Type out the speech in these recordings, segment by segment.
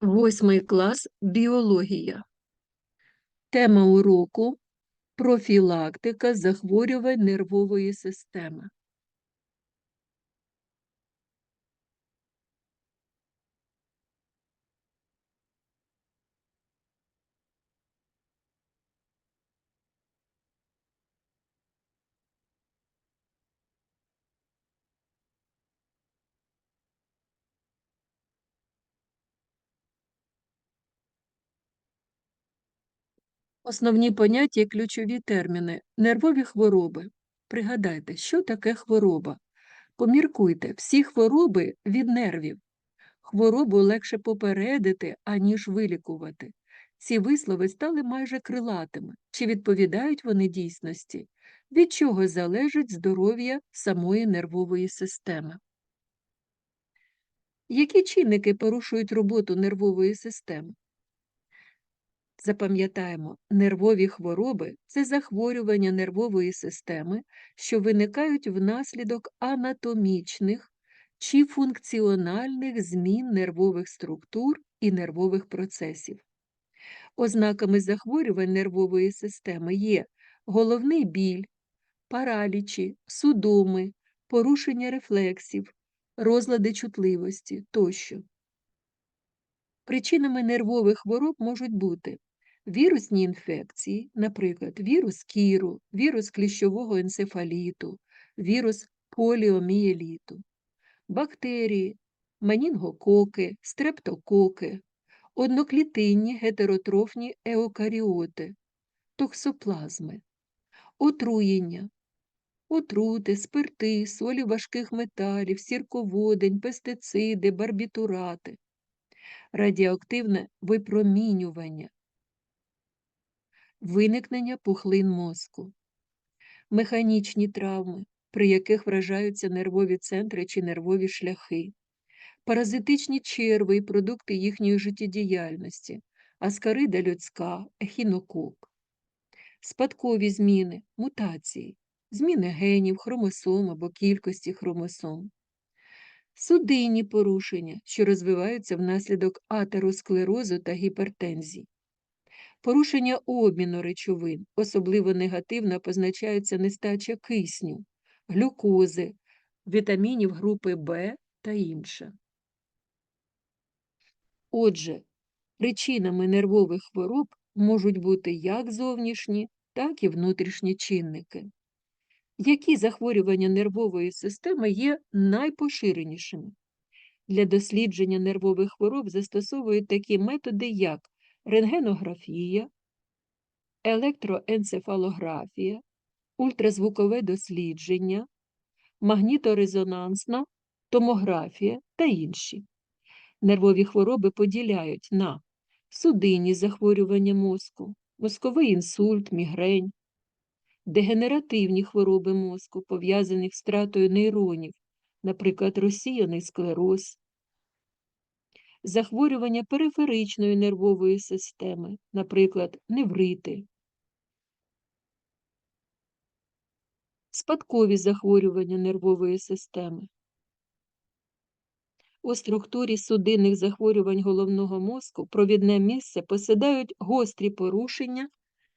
Восьмий клас біологія. Тема уроку профілактика захворювань нервової системи. Основні поняття і ключові терміни. Нервові хвороби. Пригадайте, що таке хвороба. Поміркуйте, всі хвороби від нервів. Хворобу легше попередити, аніж вилікувати. Ці вислови стали майже крилатими. Чи відповідають вони дійсності? Від чого залежить здоров'я самої нервової системи? Які чинники порушують роботу нервової системи? Запам'ятаємо, нервові хвороби це захворювання нервової системи, що виникають внаслідок анатомічних чи функціональних змін нервових структур і нервових процесів. Ознаками захворювань нервової системи є головний біль, паралічі, судоми, порушення рефлексів, розлади чутливості тощо. Причинами нервових хвороб можуть бути вірусні інфекції, наприклад, вірус кіру, вірус кліщового енцефаліту, вірус поліомієліту, бактерії, манінгококи, стрептококи, одноклітинні гетеротрофні еукаріоти, токсоплазми, отруєння, отрути, спирти, солі важких металів, сірководень, пестициди, барбітурати, радіоактивне випромінювання, виникнення пухлин мозку, механічні травми, при яких вражаються нервові центри чи нервові шляхи, паразитичні черви і продукти їхньої життєдіяльності, аскарида людська, ехінокок, спадкові зміни, мутації, зміни генів, хромосом або кількості хромосом. Судинні порушення, що розвиваються внаслідок атеросклерозу та гіпертензії. Порушення обміну речовин, особливо негативно позначається нестача кисню, глюкози, вітамінів групи В та інше. Отже, причинами нервових хвороб можуть бути як зовнішні, так і внутрішні чинники. Які захворювання нервової системи є найпоширенішими? Для дослідження нервових хвороб застосовують такі методи, як рентгенографія, електроенцефалографія, ультразвукове дослідження, магніторезонансна томографія та інші. Нервові хвороби поділяють на судинні захворювання мозку, мозковий інсульт, мігрень, дегенеративні хвороби мозку, пов'язані з втратою нейронів, наприклад, розсіяний склероз, захворювання периферичної нервової системи, наприклад, неврити, спадкові захворювання нервової системи. У структурі судинних захворювань головного мозку провідне місце посідають гострі порушення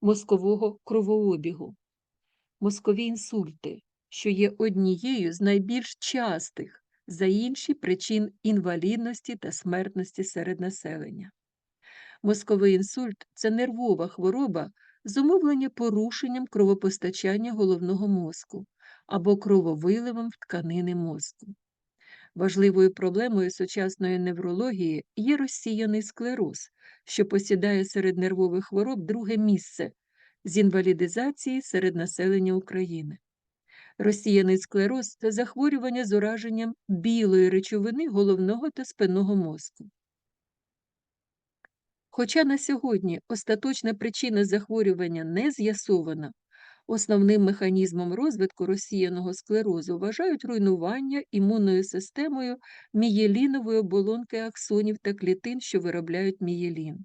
мозкового кровообігу, мозкові інсульти, що є однією з найбільш частих за інші причин інвалідності та смертності серед населення. Мозковий інсульт це нервова хвороба, зумовлення порушенням кровопостачання головного мозку або крововиливом в тканини мозку. Важливою проблемою сучасної неврології є розсіяний склероз, що посідає серед нервових хвороб друге місце з інвалідизації серед населення України. Розсіяний склероз це захворювання з ураженням білої речовини головного та спинного мозку. Хоча на сьогодні остаточна причина захворювання не з'ясована, основним механізмом розвитку розсіяного склерозу вважають руйнування імунною системою мієлінової оболонки аксонів та клітин, що виробляють мієлін.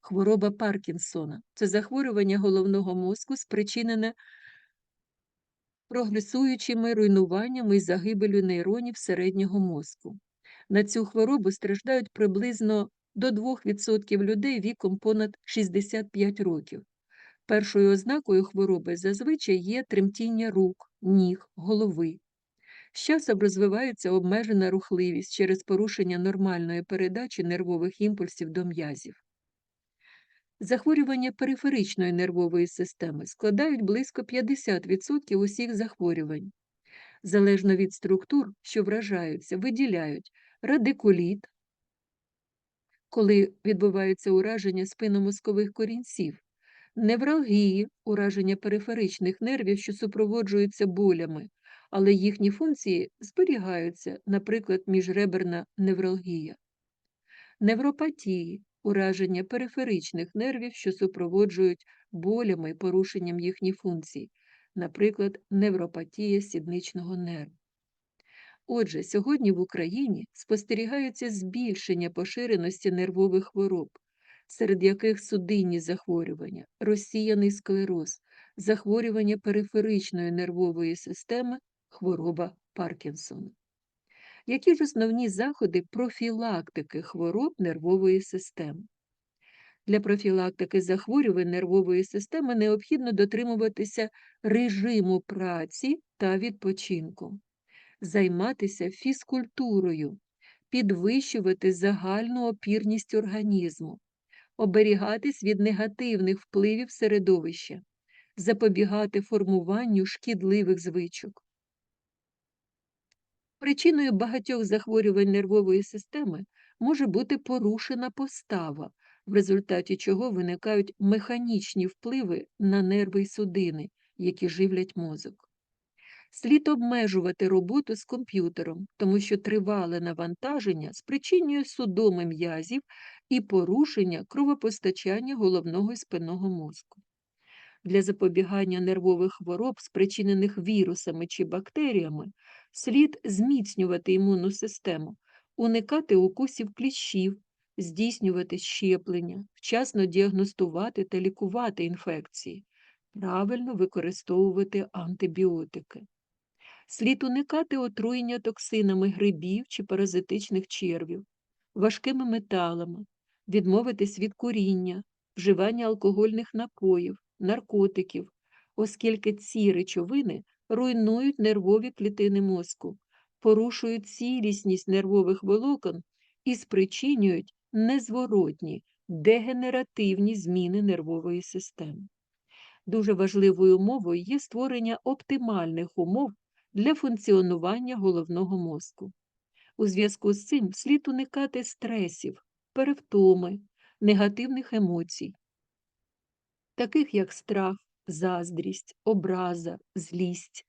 Хвороба Паркінсона це захворювання головного мозку, спричинене прогресуючими руйнуваннями і загибелю нейронів середнього мозку. На цю хворобу страждають приблизно до 2% людей віком понад 65 років. Першою ознакою хвороби зазвичай є тремтіння рук, ніг, голови. З часом розвивається обмежена рухливість через порушення нормальної передачі нервових імпульсів до м'язів. Захворювання периферичної нервової системи складають близько 50% усіх захворювань. Залежно від структур, що вражаються, виділяють радикуліт, коли відбувається ураження спинномозкових корінців, невралгії, ураження периферичних нервів, що супроводжуються болями, але їхні функції зберігаються, наприклад, міжреберна невралгія, невропатії, ураження периферичних нервів, що супроводжують болями і порушенням їхніх функцій, наприклад, невропатія сідничного нерву. Отже, сьогодні в Україні спостерігається збільшення поширеності нервових хвороб, серед яких судинні захворювання, розсіяний склероз, захворювання периферичної нервової системи, хвороба Паркінсона. Які ж основні заходи профілактики хвороб нервової системи? Для профілактики захворювань нервової системи необхідно дотримуватися режиму праці та відпочинку, займатися фізкультурою, підвищувати загальну опірність організму, оберігатись від негативних впливів середовища, запобігати формуванню шкідливих звичок. Причиною багатьох захворювань нервової системи може бути порушена постава, в результаті чого виникають механічні впливи на нерви й судини, які живлять мозок. Слід обмежувати роботу з комп'ютером, тому що тривале навантаження спричинює судоми м'язів і порушення кровопостачання головного і спинного мозку. Для запобігання нервових хвороб, спричинених вірусами чи бактеріями, слід зміцнювати імунну систему, уникати укусів кліщів, здійснювати щеплення, вчасно діагностувати та лікувати інфекції, правильно використовувати антибіотики. Слід уникати отруєння токсинами грибів чи паразитичних червів, важкими металами, відмовитись від куріння, вживання алкогольних напоїв, наркотиків, оскільки ці речовини руйнують нервові клітини мозку, порушують цілісність нервових волокон і спричинюють незворотні дегенеративні зміни нервової системи. Дуже важливою умовою є створення оптимальних умов для функціонування головного мозку. У зв'язку з цим слід уникати стресів, перевтоми, негативних емоцій, таких як страх, заздрість, образа, злість,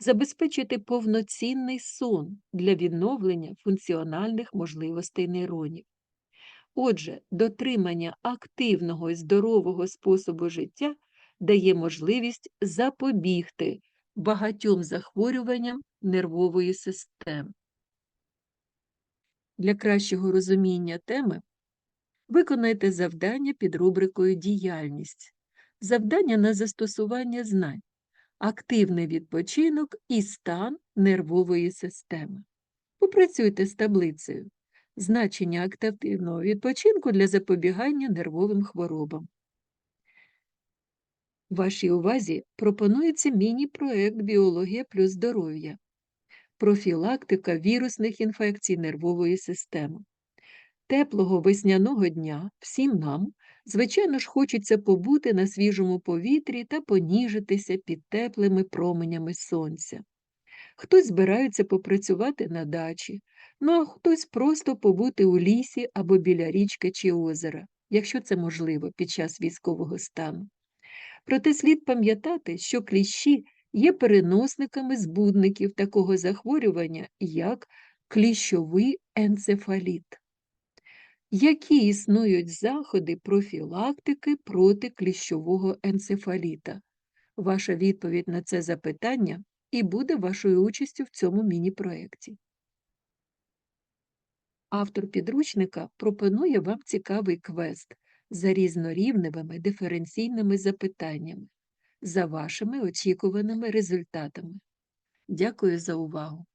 забезпечити повноцінний сон для відновлення функціональних можливостей нейронів. Отже, дотримання активного і здорового способу життя дає можливість запобігти багатьом захворюванням нервової системи. Для кращого розуміння теми виконайте завдання під рубрикою Діяльність, завдання на застосування знань, активний відпочинок і стан нервової системи. Попрацюйте з таблицею. Значення активного відпочинку для запобігання нервовим хворобам. Вашій увазі пропонується міні-проект Біологія плюс здоров'я, профілактика вірусних інфекцій нервової системи. Теплого весняного дня всім нам, звичайно ж, хочеться побути на свіжому повітрі та поніжитися під теплими променями сонця. Хтось збирається попрацювати на дачі, ну а хтось просто побути у лісі або біля річки чи озера, якщо це можливо під час військового стану. Проте слід пам'ятати, що кліщі є переносниками збудників такого захворювання, як кліщовий енцефаліт. Які існують заходи профілактики проти кліщового енцефаліта? Ваша відповідь на це запитання і буде вашою участю в цьому міні-проєкті. Автор підручника пропонує вам цікавий квест за різнорівневими диференційними запитаннями, за вашими очікуваними результатами. Дякую за увагу!